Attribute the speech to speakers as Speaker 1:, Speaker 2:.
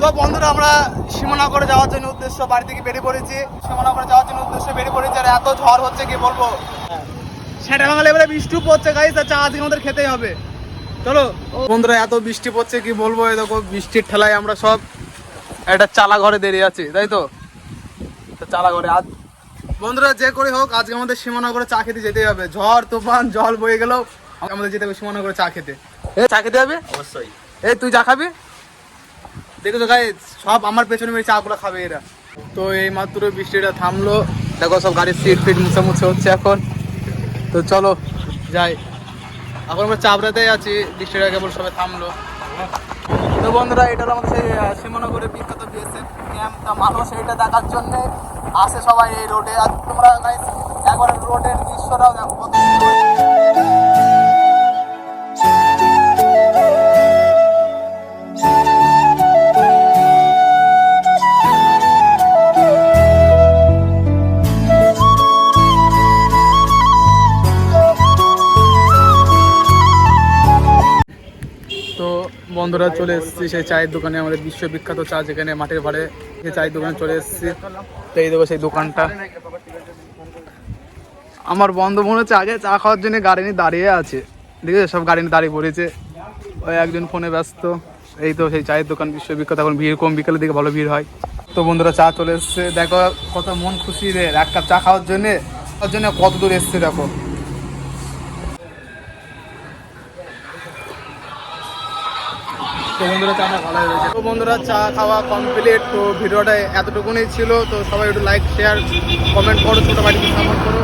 Speaker 1: তো বন্ধুরা আমরা সীমানগরে যাওয়ার জন্য উদ্দেশ্য বাড়ি থেকে বেরিয়ে পড়েছি। সীমানগরে যাওয়ার জন্য উদ্দেশ্য বেরিয়ে পড়েছি আর এত ঝড় হচ্ছে কি বলব? সেটা বাঙালি এবারে বৃষ্টি পড়ছে গাইস আর চা আজকে আমাদের খেতেই হবে। চলো। বন্ধুরা এত বৃষ্টি পড়ছে কি বলব এই দেখো বৃষ্টির ঠেলায় আমরা সব একটা চালা ঘরে দাঁড়িয়ে আছি তাই তো? তো চালা ঘরে আজ বন্ধুরা যে করে হোক আজকে আমাদের সীমানগরে চা খেতে যেতেই হবে। ঝড় তুফান জল বয়ে গেলেও আমাদের যেতে হবে সীমানগরে চা খেতে। এ চা খেতে হবে
Speaker 2: অবশ্যই।
Speaker 1: এই তুই চা খাবি? দেখো তো গাই সব আমার পেছনে মেরে চাগুলো খাবে এরা। তো এই মাত্র বৃষ্টিটা থামলো। দেখো সব গাড়ির সিট ফিট মুছে মুছে হচ্ছে এখন। তো চলো, যাই। এখন আমরা চাপড়াতে আছি, বৃষ্টিটা কেবল সবে থামলো। তো বন্ধুরা, এটা আমাদের সেই সীমানগরের বিখ্যাত বিএসএফ ক্যাম্প তা মানুষ এটা দেখার জন্য আসে সবাই এই রোডে আর তোমরা একবার রোডের দৃশ্যটাও দেখো বন্ধুরা চলে এসেছি সেই চায়ের দোকানে, আমাদের বিশ্ববিখ্যাত চা যেখানে মাঠের ভাড়ে সেই চায়ের দোকানে চলে এসেছি। তো এই দেখো সেই দোকানটা। আমার বন্ধু মনে হচ্ছে আগে চা খাওয়ার জন্য গাড়ি নিয়ে দাঁড়িয়ে আছে। দেখে সব গাড়ি নিয়ে দাঁড়িয়ে পড়েছে। ওই একজন ফোনে ব্যস্ত। এই তো সেই চায়ের দোকান বিশ্ববিখ্যাত। এখন ভিড় কম, বিকেলের দিকে ভালো ভিড় হয়। তো বন্ধুরা চা চলে এসছে। দেখো কত মন খুশি রে। এক কাপ চা খাওয়ার জন্যে তার জন্য কত দূর এসছে দেখো। তো বন্ধুরা, চা ভালো হয়েছে। বন্ধুরা, চা খাওয়া কমপ্লিট তো ভিডিওটা এতটুকুনি ছিল। তো সবাই একটু লাইক শেয়ার কমেন্ট করো, ছোটো বাড়িতে সাপোর্ট করো।